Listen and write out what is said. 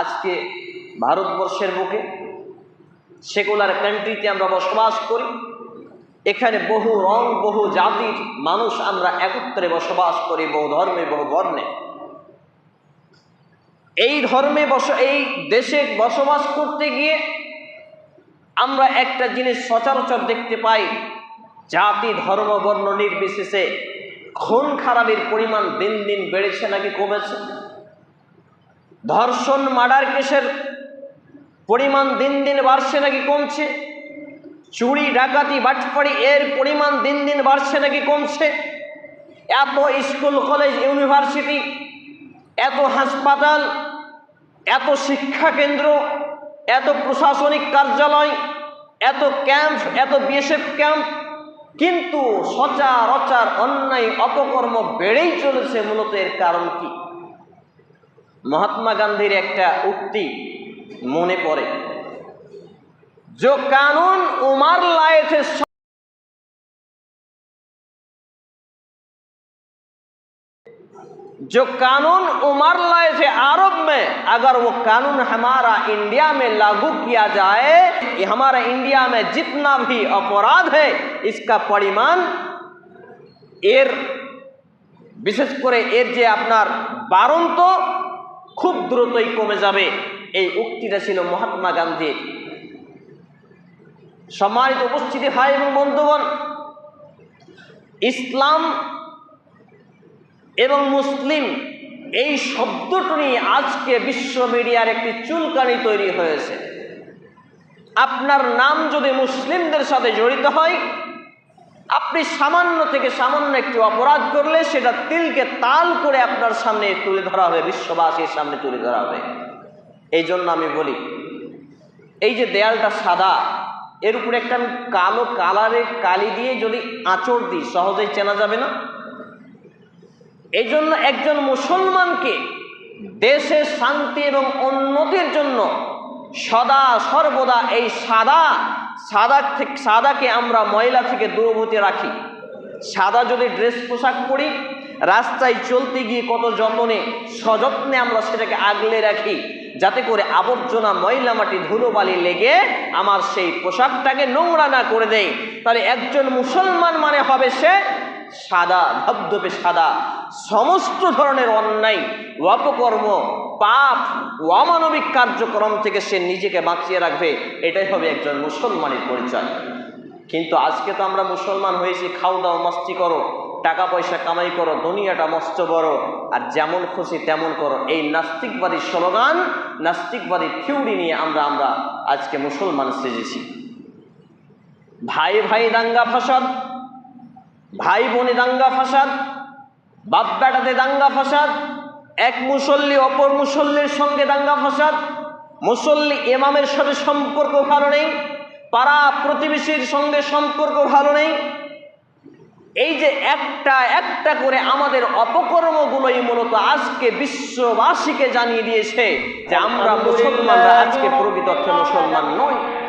আজকে ভারতবর্ষের বুকে সেকুলার কান্ট্রিতে আমরা বসবাস করি। এখানে বহু রং, বহু জাতির মানুষ আমরা একত্রে বসবাস করি বহু ধর্মে, বহু বর্ণে। এই ধর্মে বস, এই দেশে বসবাস করতে গিয়ে আমরা একটা জিনিস সচরাচর দেখতে পাই, জাতি, ধর্ম, বর্ণ নির্বিশেষে খুন খারাপের পরিমাণ দিন দিন বেড়েছে নাকি কমেছে? ধর্ষণ, মার্ডার কেসের পরিমাণ দিন দিন বাড়ছে নাকি কমছে? চুরি, ডাকাতি, বাটপাড়ি, এর পরিমাণ দিন দিন বাড়ছে নাকি কমছে? এত স্কুল, কলেজ, ইউনিভার্সিটি, এত হাসপাতাল, এত শিক্ষা কেন্দ্র, এত প্রশাসনিক কার্যালয়, এত ক্যাম্প, এত বিএসএফ ক্যাম্প, কিন্তু সচারচার অন্যায়, অপকর্ম বেড়েই চলেছে মূলত এর কারণ কি? মহাত্মা গান্ধীর একটা উক্তি মনে পড়ে जो कानून उमर लाए थे जो कानून उमर लाए थे अरब में अगर वो कानून हमारा इंडिया में लागू किया जाए ये हमारा इंडिया में जितना भी अपराध है इसका परिमाण এর বিশেষ করে এর যে আপনার বারন্ত খুব দ্রুতই কমে যাবে। এই উক্তিটা ছিল মহাত্মা গান্ধীর। সম্মানিত উপস্থিতি ভাই এবং বন্ধুগণ, ইসলাম এবং মুসলিম এই শব্দটি নিয়ে আজকে বিশ্ব মিডিয়ার একটি চুলকানি তৈরি হয়েছে। আপনার নাম যদি মুসলিমদের সাথে জড়িত হয় আপনি সামান্য থেকে সামান্য একটু অপরাধ করলে সেটা তিলকে তাল করে আপনার সামনে তুলে ধরা হবে, বিশ্ববাসীর সামনে তুলে ধরা হবে। এই জন্য আমি বলি, এই যে দেয়ালটা সাদা, এর উপরে একটা কালো কালারের কালি দিয়ে যদি আঁচড় দিই, সহজেই চেনা যাবে না? এই জন্য একজন মুসলমানকে দেশের শান্তি এবং উন্নতির জন্য সদা সর্বদা এই সাদা সাদা থেকে সাদাকে আমরা ময়লা থেকে দূরভূতি রাখি। সাদা যদি ড্রেস পোশাক পরি, রাস্তায় চলতে গিয়ে কত যত্নে, সযত্নে আমরা সেটাকে আগলে রাখি, যাতে করে আবর্জনা ময়লা মাটি ধুলোবালি লেগে আমার সেই পোশাকটাকে নোংরা না করে দেয়। তাহলে একজন মুসলমান মানে হবে সে সাদা, ধবধবে সাদা। সমস্ত ধরনের অন্যায়, অপকর্ম পাপ ও অমানবিক কার্যক্রম থেকে সে নিজেকে বাঁচিয়ে রাখবে, এটাই হবে একজন মুসলমানের পরিচয়। কিন্তু আজকে তো আমরা মুসলমান হয়েছি, খাও দাও, মস্তি করো টাকা পয়সা কামাই করো, দুনিয়াটা মস্ত বড়, আর যেমন খুশি তেমন করো। এই নাস্তিকবাদী স্লোগান, নাস্তিকবাদী থিওরি নিয়ে আমরা আমরা আজকে মুসলমান সেজেছি। ভাই ভাই দাঙ্গা ফাসাদ, ভাই বোনে দাঙ্গা ফাসাদ বাপ বেটাতে দাঙ্গা ফাসাদ এক মুসল্লি অপর মুসল্লির সঙ্গে দাঙ্গা ফাসাদ। মুসল্লি এমামের সাথে সম্পর্ক ভালো নেই, পাড়া প্রতিবেশীর সঙ্গে সম্পর্ক ভালো নেই। এই যে একটা একটা করে আমাদের অপকর্মগুলোই মূলত আজকে বিশ্ববাসীকে জানিয়ে দিয়েছে যে আমরা মুসলমানরা আজকে প্রকৃত মুসলমান নই।